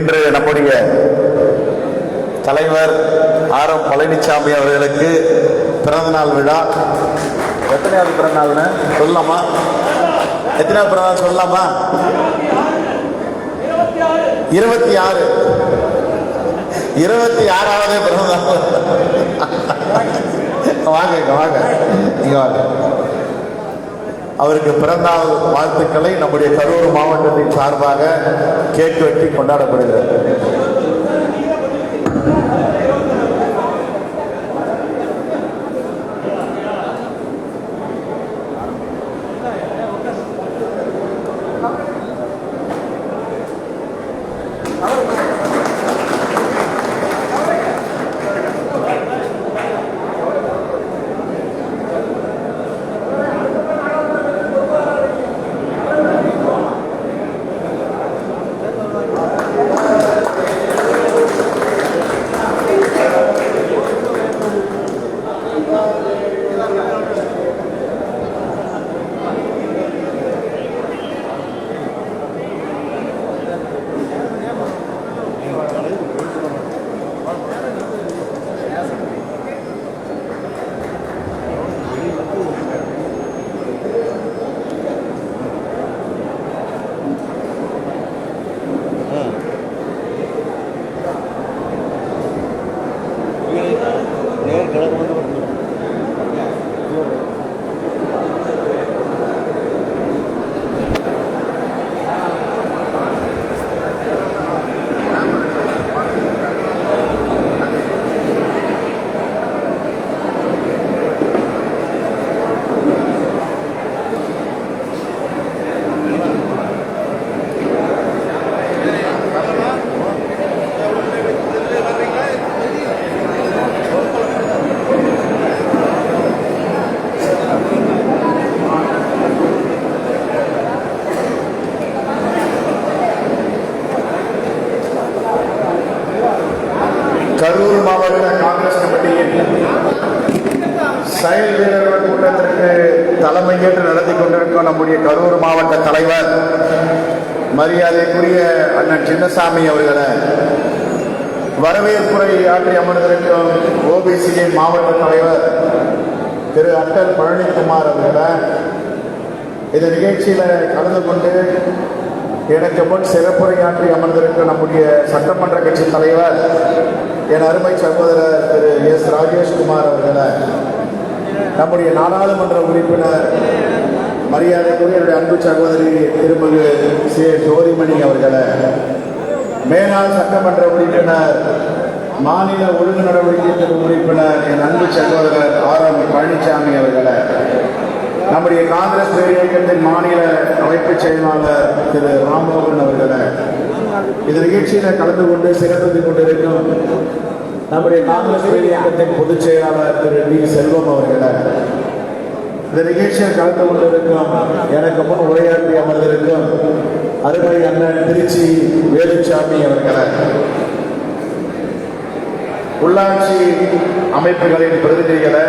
இன்று நம்முடைய தலைவர் ஆர் எம் பழனிசாமி அவர்களுக்கு பிறந்தநாள் விழா. எத்தனையாவது பிறந்தநாள்னு சொல்லலாமா? எத்தனையாவது பிறந்தநாள் சொல்லலாமா? இருபத்தி ஆறு. இருபத்தி ஆறாவது பிறந்தநாள். வாங்க வாங்க. இங்க வாங்க. அவருக்கு பிறந்த வாழ்த்துக்களை நம்முடைய கரூர் மாவட்டத்தின் சார்பாக கேக் வெட்டி கொண்டாடப்படுகிறது. மரியாதைக்குரிய அண்ணன் சின்னசாமி அவர்களை வரவேற்புரை ஆற்றி அமர்ந்திருக்கும் ஓபிசியின் மாவட்ட தலைவர் திரு அட்டல் பழனிக்குமார் அவர்களை இந்த நிகழ்ச்சியில் கலந்து கொண்டு எனக்கு முன் சிறப்புரையாற்றி அமர்ந்திருக்கும் நம்முடைய சட்டமன்ற கட்சி தலைவர் என் அருமை சகோதரர் திரு எஸ். ராஜேஷ்குமார் அவர்களை நம்முடைய நாடாளுமன்ற உறுப்பினர் மரியாதைக்குரிய என்னுடைய அன்பு சகோதரி திருமதி சே. ஜோதிமணி அவர்களை மேலாள் சட்டமன்ற உறுப்பினர் மாநில ஒழுங்கு நடவடிக்கை திரு உறுப்பினர் என் அன்பு சகோதரர் ஆர். எம். பழனிசாமி அவர்களை நம்முடைய காங்கிரஸ் பேரியக்கத்தின் மாநில அமைப்பு செயலாளர் திரு. ராம்மோகன் அவர்களை இந்த நிகழ்ச்சியில கலந்து கொண்டு சிறப்பித்துக் கொண்டிருக்கும் நம்முடைய காங்கிரஸ் பேரியக்கத்தின் பொதுச் செயலாளர் திரு. டி. செல்வம் அவர்களை இந்த நிகழ்ச்சியில் கலந்து கொண்டிருக்கும் எனக்கு முன் உரையாற்றி அமர்ந்திருக்கும் அருமை அண்ணன் திருச்சி வேலுச்சாமி அவர்களை. உள்ளாட்சி அமைப்புகளின் பிரதிநிதிகளை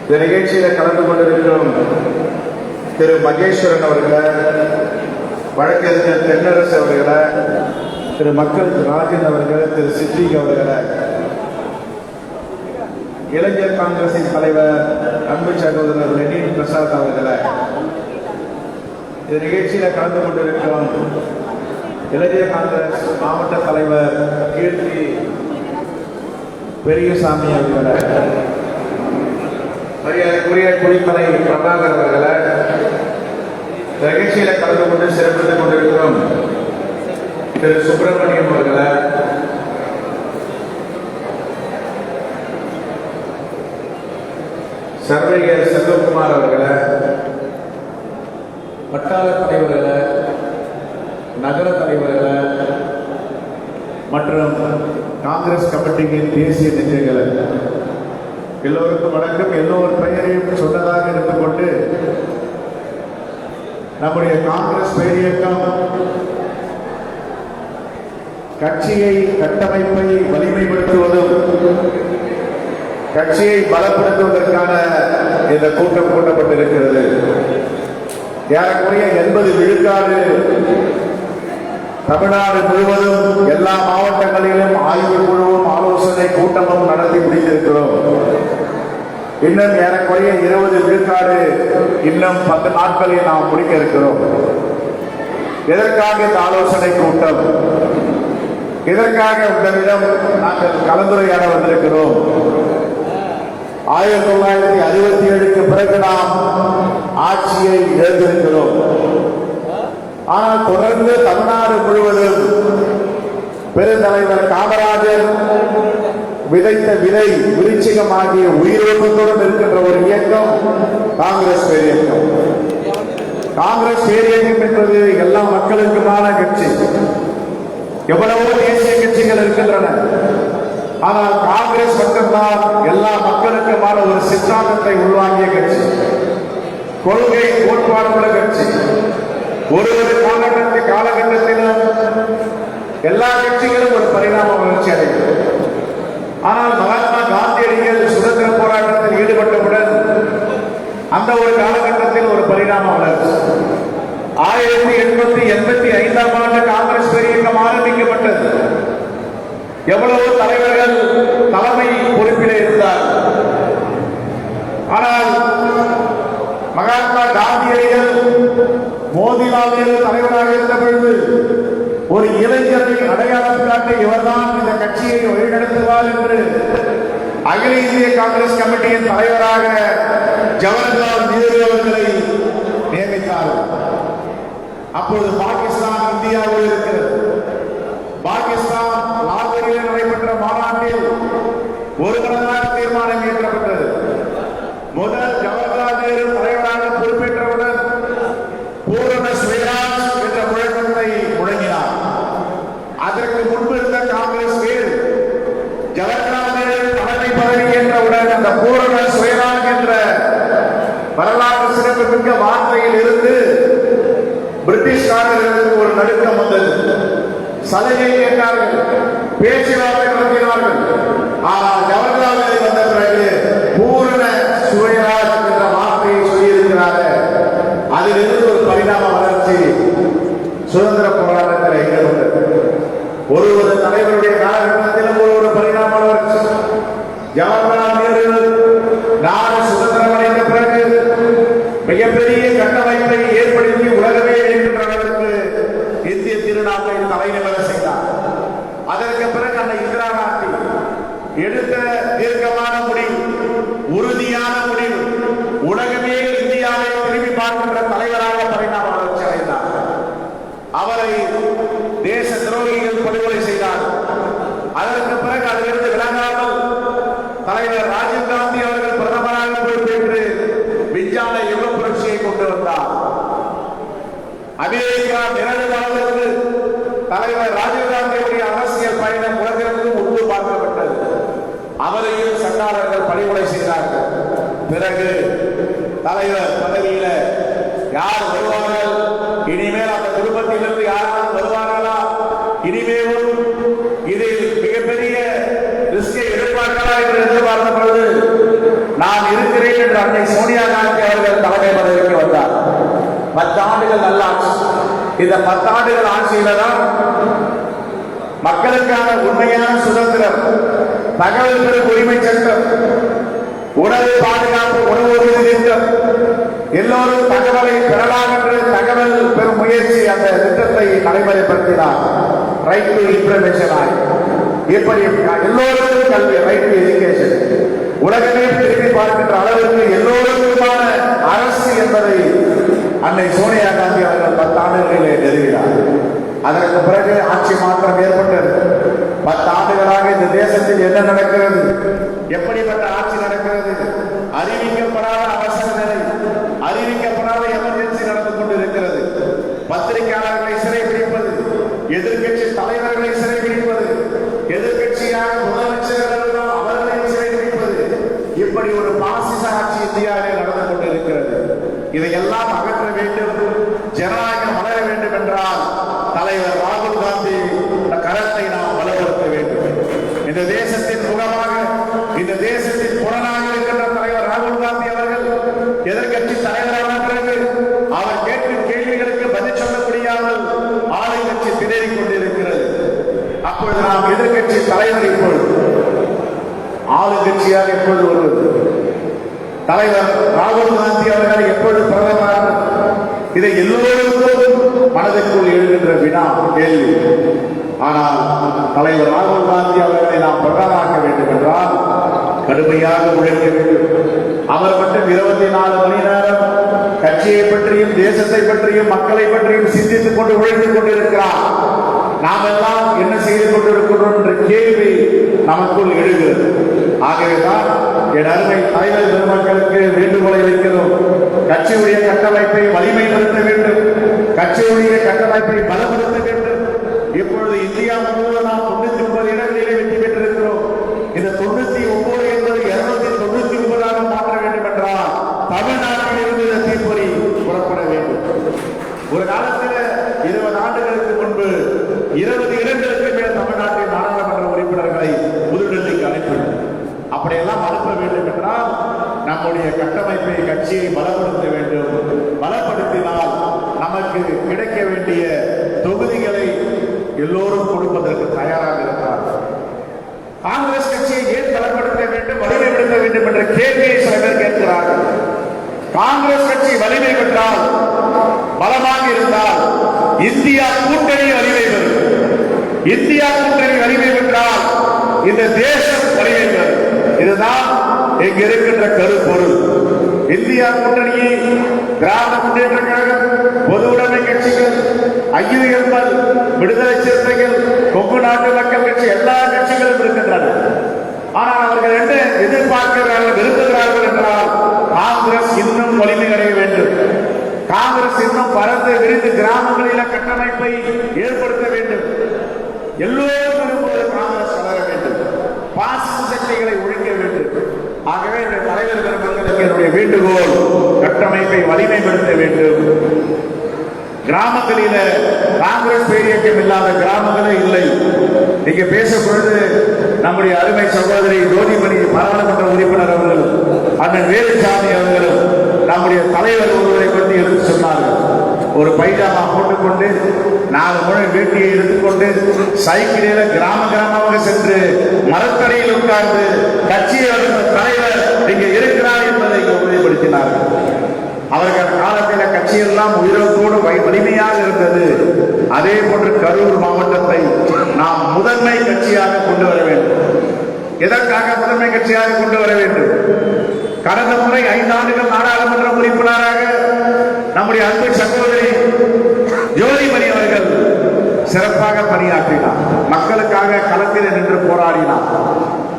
இந்த நிகழ்ச்சியில கலந்து கொண்டிருக்கும் திரு மகேஸ்வரன் அவர்களை வழக்கறிஞர் தென்னரசு அவர்களை திரு மக்கள் ராஜன் அவர்கள் திரு சித்திக் அவர்களை இளைஞர் காங்கிரசின் தலைவர் அன்பு சகோதரர் லெனின் பிரசாத் அவர்களை இந்த நிகழ்ச்சியில கலந்து கொண்டிருக்கும் இளைஞர் காங்கிரஸ் மாவட்ட தலைவர் கீர்த்தி பெரியசாமி அவர்களை மரியாதைக்குரிய குடித்தலை பிரபாகர் அவர்களை நிகழ்ச்சியில கலந்து கொண்டு சிறப்பித்துக் கொண்டிருக்கிறோம் திரு சுப்பிரமணியம் அவர்களை சர்வேயர் செல்வகுமார் அவர்களை வட்டார தலைவர்களை நகர தலைவர்களை மற்றும் காங்கிரஸ் கமிட்டியின் தேசிய நிலைகளை எல்லோருக்கும் வணக்கம். எல்லோர் பெயரையும் சொன்னதாக இருந்து கொண்டு நம்முடைய காங்கிரஸ் பேரியக்கம் கட்சியை கட்டமைப்பை வலிமைப்படுத்துவதும் கட்சியை பலப்படுத்துவதற்கான இந்த கூட்டம் கூட்டப்பட்டிருக்கிறது. ஏறக்குறைய எண்பது விழுக்காடு தமிழ்நாடு முழுவதும் எல்லா மாவட்டங்களிலும் ஆய்வு குழுவும் ஆலோசனை கூட்டமும் நடத்தி முடித்திருக்கிறோம். இன்னும் ஏறக்குறைய இருபது விழுக்காடு இன்னும் பத்து நாட்களில் நாம் முடிக்க இருக்கிறோம். எதற்காக இந்த ஆலோசனை கூட்டம்? இதற்காக உங்களிடம் நாங்கள் கலந்துரையாட வந்திருக்கிறோம்? ஆயிரத்தி தொள்ளாயிரத்தி அறுபத்தி ஏழுக்கு பிறகு நாம் ஆட்சியை இழந்திருக்கிறோம். ஆனால் தொடர்ந்து தமிழ்நாடு முழுவதும் பெருந்தலைவர் காமராஜர் விதைத்த விதை விருச்சிகமாகிய உயிரோட்டத்துடன் இருக்கின்ற ஒரு இயக்கம் காங்கிரஸ் பேரியக்கம் காங்கிரஸ் பேரியக்கம் என்பது எல்லா மக்களுக்குமான கட்சி. எவ்வளவோ தேசிய கட்சிகள் இருக்கின்றன. ஆனால் காங்கிரஸ் மட்டும்தான் எல்லா மக்களுக்குமான ஒரு சித்தாந்தத்தை உள்வாங்கிய கட்சி. கொள்கை கோட்பாடுள்ள கட்சி. ஒரு ஒரு காலகட்ட காலகட்டத்திலும் எல்லா கட்சிகளும் ஒரு பரிணாம வளர்ச்சி அடைகிறது ஆனால் மகாத்மா காந்தியடிகள் சுதந்திர போராட்டத்தில் ஈடுபட்டவுடன் அந்த ஒரு காலகட்டத்தில் ஒரு பரிணாம வளர்ச்சி. ஆயிரத்தி எட்நூத்தி எண்பத்தி ஐந்தாம் ஆண்டு காங்கிரஸ் பேரியக்கம் ஆரம்பிக்கப்பட்டது. எவ்வளவு தலைவர்கள் தலைமை பொறுப்பிலே இருந்தார். ஆனால் மகாத்மா காந்தியடிகள் மோதிலால் தலைவராக இருந்த பொழுது ஒரு இளைஞரை அடையாளம் காட்ட இவர்தான் இந்த கட்சியை வழிநடத்துவார் என்று அகில இந்திய காங்கிரஸ் கமிட்டியின் தலைவராக ஜவஹர்லால் நேரு அவர்களை நியமித்தார். அப்பொழுது பாகிஸ்தான் இந்தியாவில் இருக்கிறது. பாகிஸ்தான் ஒரு மனதாக தீர்மானம் இயற்றப்பட்டது. முதல் ஜவஹர்லால் நேரு தலைவராக பொறுப்பேற்றவுடன் பூரண சுயராஜ் என்ற முழக்கத்தை முழங்கினார். அதற்கு முன்பு இருந்த காங்கிரஸ் வேறு ஜவஹர்லால் நேரு தலைமை பதவி ஏற்றவுடன் அந்த பூரண சுயராஜ் என்ற வரலாற்று சிறப்புமிக்க வார்த்தையில் இருந்து பிரிட்டிஷ்காரர்களுக்கு ஒரு நடுக்கம் வந்தது. சலுகை கேட்டார்கள் பேச்சுவார்த்தை நடத்தினார்கள். ஆனால் வந்த பிறகு பூரண சுயராஜ் என்ற வார்த்தையை சொல்லியிருக்கிறார்கள். அதிலிருந்து ஒரு பரிணாம வளர்ச்சி சுதந்திர போராட்டத்தில் ஈடுபட்டது ஒரு ஒரு தலைவருடைய காலகட்டத்திலும் ஒரு ஒரு பரிணாம வளர்ச்சி. ஜவஹர்லால் நேரு நாடு சுதந்திரம் அடைந்த பிறகு மிகப்பெரிய கட்டமைப்பை ஏற்படுத்தி உலகமே என்கின்ற அளவுக்கு இந்திய திருநாட்டை தலைநிலை செய்தார். அதற்கு பிறகு அன்னை இந்திரா காந்தி எடுத்த தீர்க்கமான முடிவு உறுதியான முடிவு உலகமே இந்தியாவை திரும்பி பார்க்கின்ற தலைவராக பரிணாம வளர்ச்சி அடைந்தார். அவரை தேச துரோகிகள் படுகொலை செய்தார். அதற்கு பிறகு அதிலிருந்து விலகாமல் தலைவர் ராஜீவ் காந்தி அவர்கள் பிரதமராக பொறுப்பேற்று விஞ்ஞான யுக புரட்சியை கொண்டு வந்தார். அமெரிக்கா நிரந்தர அளவிற்கு தலைவர் ராஜீவ் காந்தியுடைய அரசியல் பயணம் உலகிற்கும் உண்டு பார்க்கப்பட்டது. அவரையும் சட்டாளர்கள் படுகொலை செய்தார்கள். பிறகு தலைவர் பதவியில யார் வருவார்கள்? இனிமேல் அந்த குடும்பத்திலிருந்து யாராவது வருவார்களா? இனிமேலும் இதில் மிகப்பெரிய ரிஸ்கை எடுப்பார்களா என்று எதிர்பார்த்த நான் இருக்கிறேன் என்று அன்னை சோனியா காந்தி அவர்கள் தலைமை பதவிக்கு வந்தார். பத்து ஆண்டுகள் நல்ல ஆட்சி இந்த பத்தாண்டுகள் ஆட்சியில தான் மக்களுக்கான உண்மையான சுதந்திரம் தகவல்களுக்கு உரிமை சட்டம் உணவு பாதுகாப்பு உணவு திட்டம் எல்லோரும் தகவலை பெறலாம் என்று தகவல் பெறும் முயற்சி அந்த திட்டத்தை நடைமுறைப்படுத்தினார். ரைட் டு இன்ஃபர்மேஷன் ஆய். இப்படி எல்லோருக்கும் கல்வி ரைட் டு எஜுகேஷன் உலகமே திரும்பி பார்க்கின்ற அளவிற்கு எல்லோருக்குமான அரசு என்பதை அன்னை சோனியா காந்தி அவர்கள் பத்தாண்டுகளிலே நிறுவினார். அதற்கு பிறகு ஆட்சி மாற்றம் ஏற்பட்டது. பத்து ஆண்டுகளாக இந்த தேசத்தில் என்ன நடக்கிறது? எப்படிப்பட்ட ஆட்சி நடக்கிறது? அறிவிக்கப்படாத அவசர நிலை அறிவிக்கப்படாத எமர்ஜென்சி நடந்து கொண்டிருக்கிறது. பத்திரிகையாளர்களை சிறை பிடிப்பது எதிர்க்க சிறைபிடிப்பது எதிர்க்கட்சியாக முதலமைச்சர்கள் இருந்தால் அவர்களை சிறைபிடிப்பது இப்படி ஒரு பாசிச ஆட்சி இந்தியாவில் நடந்து கொண்டிருக்கிறது இதையெல்லாம் அகற்ற வேண்டும் ஜனநாயகம் வளர வேண்டும் என்றால் தலைவர் ராகுல் காந்தி இந்த கரத்தை நாம் பலப்படுத்த வேண்டும் இந்த தேசத்தின் முகமாக இந்த தேசத்தின் புலனாக இருக்கின்ற தலைவர் ராகுல் காந்தி அவர்கள் எதிர்க்கட்சி தலைவரான பிறகு அவர் கேட்கும் கேள்விகளுக்கு பதில் சொல்ல முடியாமல் ஆளுங்கட்சி திணறிக் நாம் தலைவர் இப்பொழுது ஆளுங்கட்சியாக எப்பொழுது வருவது? தலைவர் ராகுல் காந்தி அவர்கள் எப்பொழுது பிரதமர்? இதை எல்லோருக்கும் மனதிற்குள் எழுகின்ற வினா கேள்வி. ஆனால் தலைவர் ராகுல் காந்தி அவர்களை நாம் பிரதமராக்க வேண்டும் என்றால் கடுமையாக உழைக்க வேண்டும். அவர் மட்டும் இருபத்தி நாலு மணி நேரம் கட்சியை பற்றியும் தேசத்தை பற்றியும் மக்களை பற்றியும் சிந்தித்துக் கொண்டு உழைத்துக் கொண்டிருக்கிறார். நாம் எல்லாம் என்ன செய்து கொண்டிருக்கிறோம் என்ற கேள்வி நமக்குள் எழுகிறது. ஆகவேதான் என் அருமை தலைவர் பெருமக்களுக்கு வேண்டுகோளை வைக்கிறோம். கட்சியுடைய கட்டமைப்பை வலிமைப்படுத்த வேண்டும். கட்சியுடைய கட்டமைப்பை பலப்படுத்த வேண்டும். இப்பொழுது இந்தியா முழுவதும் நாம் தொண்ணூத்தி ஒன்பது இடங்களிலே வெற்றி பெற்றிருக்கிறோம் இந்த தொண்ணூத்தி ஒன்பது என்பது இருநூத்தி தொண்ணூத்தி ஒன்பதாக மாற்ற வேண்டும் என்றால் தமிழ்நாட்டில் இருந்து இந்த தீப்பொறி புறப்பட வேண்டும் ஒரு காலத்தில் இருபது ஆண்டுகளுக்கு முன்பு இருபது இடங்களுக்கு மேல் தமிழ்நாட்டின் நாடாளுமன்ற உறுப்பினர்களை புதுடெல்லிக்கு அனுப்பினோம் அப்படியெல்லாம் அனுப்ப வேண்டும் என்றால் நம்முடைய கட்டமைப்பை கட்சியை பலப்படுத்த வேண்டும். பலப்படுத்தினால் நமக்கு கிடைக்க வேண்டிய தொகுதிகளை எல்லோரும் கொடுப்பதற்கு தயாராக இருக்கிறார் காங்கிரஸ் கட்சியை ஏன் பலப்படுத்த வேண்டும் வலிமைப்படுத்த வேண்டும் என்ற கேள்வியை சில பேர் கேட்கிறார்கள் காங்கிரஸ் கட்சி வலிமை பெற்றால் பலமாக இருந்தால் இந்தியா கூட்டணி வலிமை இந்தியா கூட்டணி வலிமை பெற்றால் இந்த தேசம் வலிமை பெறும். இதுதான் இங்கு இருக்கின்ற கருப்பொருள். இந்தியா கூட்டணியை திராவிட முன்னேற்ற கழகம் பொது உடைமை கட்சிகள் ஐயுஎம்எல் விடுதலை சிறுத்தைகள் கொங்கு நாட்டு மக்கள் கட்சி எல்லா கட்சிகளும் இருக்கின்றன. ஆனால் அவர்கள் என்ன எதிர்பார்க்கிறார்கள் விரும்புகிறார்கள் என்றால் காங்கிரஸ் இன்னும் வலிமை அடைய வேண்டும். காங்கிரஸ் இன்னும் பரந்து விரிந்து கிராமங்களில கட்டமைப்பை ஏற்படுத்த வேண்டும். எல்லோரும் விரும்புவது காங்கிரஸ் வளர வேண்டும் பாசிச சக்திகளை ஒழிக்க வேண்டும் ஆகவே இந்த தலைவர் பெருமக்களுக்கு என்னுடைய வேண்டுகோள் கட்டமைப்பை வலிமைப்படுத்த வேண்டும் கிராமங்களில காங்கிரஸ் பேரியக்கம் இல்லாத கிராமங்களே இல்லை நீங்க பேசப்பொழுது நம்முடைய அருமை சகோதரி ஜோதிமணி பாராளுமன்ற உறுப்பினர் அவர்களும் அண்ணன் வேலுசாமி அவர்களும் நம்முடைய தலைவர் ஒருவரை பற்றி எடுத்து சொன்னார்கள். ஒரு பைஜாமா போட்டுக்கொண்டு நாலு முறை வேட்டியை எடுத்துக்கொண்டு சைக்கிளில கிராம கிராமமாக சென்று மரத்தடியில் உட்கார்ந்து கட்சியை தலைவர் இங்கே இருக்கிறார் என்பதை இங்கே உறுதிப்படுத்தினார்கள். அவர்கள் காலத்தில் கட்சியெல்லாம் உயிரோடு வை- வலிமையாக இருந்தது. அதே போன்று கரூர் மாவட்டத்தை நாம் முதன்மை கட்சியாக கொண்டு வர வேண்டும். எதற்காக முதன்மை கட்சியாக கொண்டு வர வேண்டும்? கடந்த முறை ஐந்தாண்டுகள் நாடாளுமன்ற உறுப்பினராக நம்முடைய அன்பு சகோதரி ஜோதிமணி அவர்கள் சிறப்பாக பணியாற்றினார். மக்களுக்காக களத்தில் நின்று போராடினார்.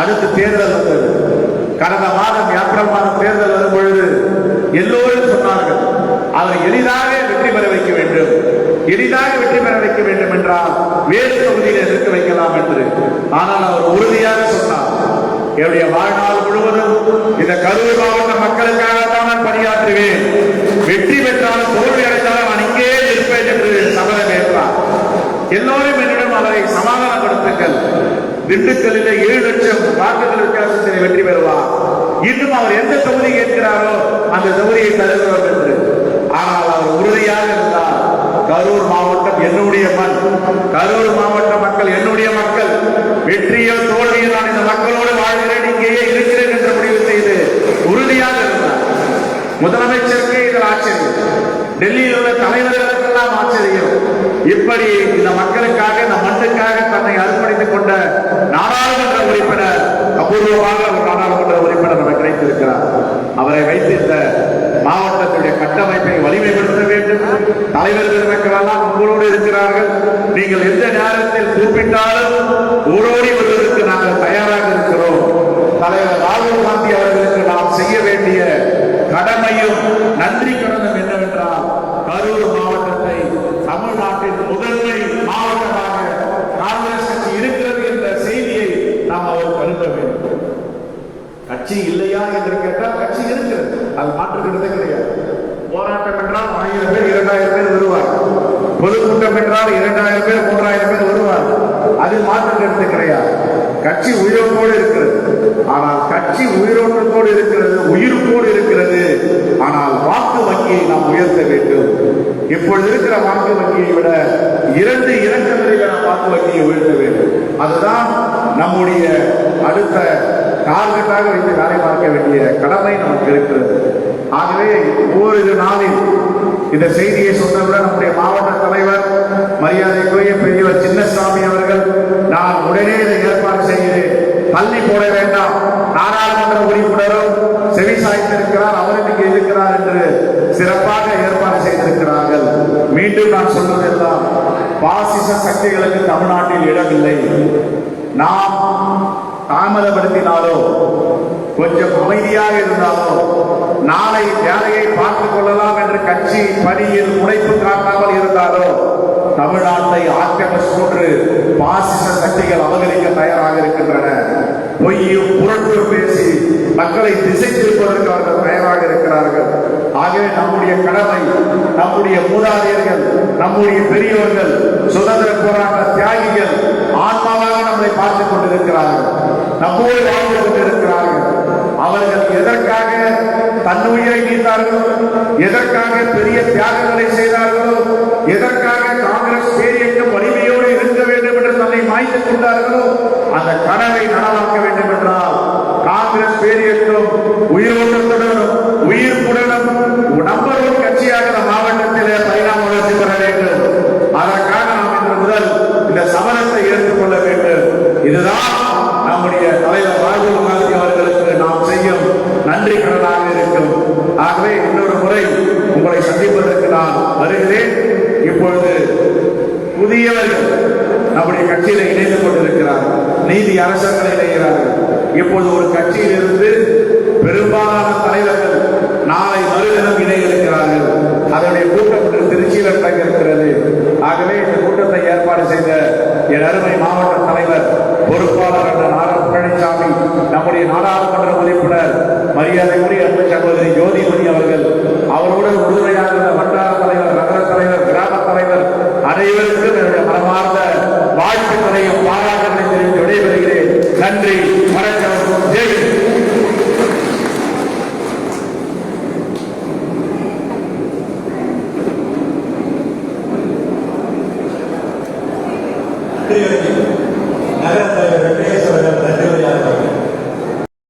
அடுத்து தேர்தல் வந்தது. கடந்த மாதம் ஏப்ரல் மாதம் தேர்தல் வரும் பொழுது எல்லோரும் சொன்னார்கள் அவர் எளிதாக வெற்றி பெற வைக்க வேண்டும். எளிதாக வெற்றி பெற வைக்க வேண்டும் என்றால் வேறு தொகுதியில் நிறுத்தி வைக்கலாம் என்று. ஆனால் அவர் உறுதியாக சொன்னார் என்னுடைய வாழ்நாள் முழுவதும் இந்த கரூர் மாவட்ட மக்களுக்காகத்தான் நான் பணியாற்றுவேன். வெற்றி பெற்றாலும் தோல்வி அடைந்தாலும் நான் இங்கே இருப்பேன் என்று சபதம் ஏற்றார் எல்லோரும் என்னிடம் அவரை சமாதானப்படுத்துங்கள். திண்டுக்கல்லில் ஏழு லட்சம் வாக்குகள் வித்தியாசத்தில் வெற்றி பெறுவார். இன்னும் அவர் எந்த தொகுதி கேட்கிறாரோ அந்த தொகுதியை தருகிறோம் என்று. ஆனால் அவர் உறுதியாக இருந்தார். கரூர் மாவட்டம் என்னுடைய மண். கரூர் மாவட்ட மக்கள் என்ன மக்கள் வெற்றியோ தோல்வியோ நான் இந்த மக்களோடு வாழ்கிறேன் இங்கேயே இருக்கிறேன் என்று முடிவு செய்து உறுதியாக இருந்தார் முதலமைச்சருக்கே இதில் ஆச்சரியம் டெல்லியில் உள்ள தலைவர்களுக்கெல்லாம் ஆச்சரியம் இப்படி இந்த மக்களுக்காக இந்த மண்ணுக்காக தன்னை அர்ப்பணித்துக் கொண்ட நாடாளுமன்ற உறுப்பினர் அபூர்வமாக ஒரு நாடாளுமன்ற உறுப்பினர் நமக்கு கிடைத்திருக்கிறார். அவரை வைத்து இந்த மாவட்டத்துடைய கட்டமைப்பை வலிமைப்படுத்த வேண்டும். தலைவர்கள் பெருமக்கள் உங்களோடு இருக்கிறார்கள். நீங்கள் எந்த நேரத்தில் கூப்பிட்டாலும் ஓடோடி வருவதற்கு நாங்கள் தயாராக இருக்கிறோம் தலைவர் ராகுல் காந்தி அவர்களுக்கு நாம் செய்ய வேண்டிய கடமையும் நன்றி கடனும் என்னவென்றால் கரூர் மாவட்டத்தை தமிழ்நாட்டின் முதன்மை மாவட்டமாக காங்கிரஸ் கட்சி இருக்கிறது என்ற செய்தியை நாம் அவருக்கு அனுப்ப வேண்டும் கட்சி இல்லையா என்று கேட்டால் கட்சி இருக்கிறது அது மாற்றுகிறது கிடையாது போராட்டம் என்றால் ஆயிரம் பேர் இரண்டாயிரம் பேர் வருவார் பொதுக்கூட்டம் என்றால் இரண்டாயிரம் பேர் மூன்றாயிரம் பேர் வருவார் அதில் மாற்று கருத்து கிடையாது கட்சி உயிரோட்டோடு இருக்கிறது ஆனால் கட்சி உயிரோட்டத்தோடு இருக்கிறது உயிருக்கோடு இருக்கிறது. ஆனால் வாக்கு வங்கியை நாம் உயர்த்த வேண்டும். இப்பொழுது இருக்கிற வாக்கு வங்கியை விட இரண்டு இலக்கங்களில் நாம் வாக்கு வங்கியை உயர்த்த வேண்டும். அதுதான் நம்முடைய அடுத்த டார்கெட்டாக வைத்து வேலை பார்க்க வேண்டிய கடமை நமக்கு இருக்கிறது. ஆகவே ஓரிரு நாளில் இந்த செய்தியை சொன்னவுடன் நம்முடைய மாவட்ட தலைவர் மரியாதைக்குரிய பெரியவர் சின்னசாமி அவர்கள் நான் உடனே இதை ஏற்பாடு செய்கிறேன். பள்ளி போட வேண்டாம். நாடாளுமன்ற உறுப்பினரும் செவி சாய்த்திருக்கிறார் அவர் இன்னைக்கு இருக்கிறார் என்று சிறப்பாக ஏற்பாடு செய்திருக்கிறார்கள். மீண்டும் நான் சொல்வதெல்லாம் பாசிச சக்திகளுக்கு தமிழ்நாட்டில் இடமில்லை. நாம் தாமதப்படுத்தினாலோ கொஞ்சம் அமைதியாக இருந்தாலோ நாளை வேலையை பார்த்துக் கொள்ளலாம் என்று கட்சி பணியில் முனைப்பு காட்டாமல் இருந்தாலோ தமிழ்நாட்டை ஆக்கிரமிச்சு கொண்டு பாசிச சக்திகள் அவகரிக்க தயாராக இருக்கின்றன. பொய்யும் புரட்டும் பேசி மக்களை திசை திருப்பதற்கு அவர்கள் தயாராக இருக்கிறார்கள். ஆகவே நம்முடைய கடமை நம்முடைய மூதாதையர்கள் நம்முடைய பெரியோர்கள் சுதந்திர போராட்ட தியாகிகள் ஆன்மாவாக நம்மளை பார்த்துக் கொண்டிருக்கிறார்கள். நம்மோடு வாழ்ந்து கொண்டிருக்கிறார்கள். அவர்கள் எதற்காக தன்னுயிரை நீத்தார்களோ எதற்காக பெரிய தியாகங்களை செய்தார்களோ எதற்காக காங்கிரஸ் பேரியக்கம் வலிமையோடு இருக்க வேண்டும் என்று கொண்டார்களோ அந்த கனவை நனவாக்க வேண்டும் என்றால் காங்கிரஸ் பேரியக்கம் உயிரோட்டத்துடனும் உயிர் உடனும் உடம்பு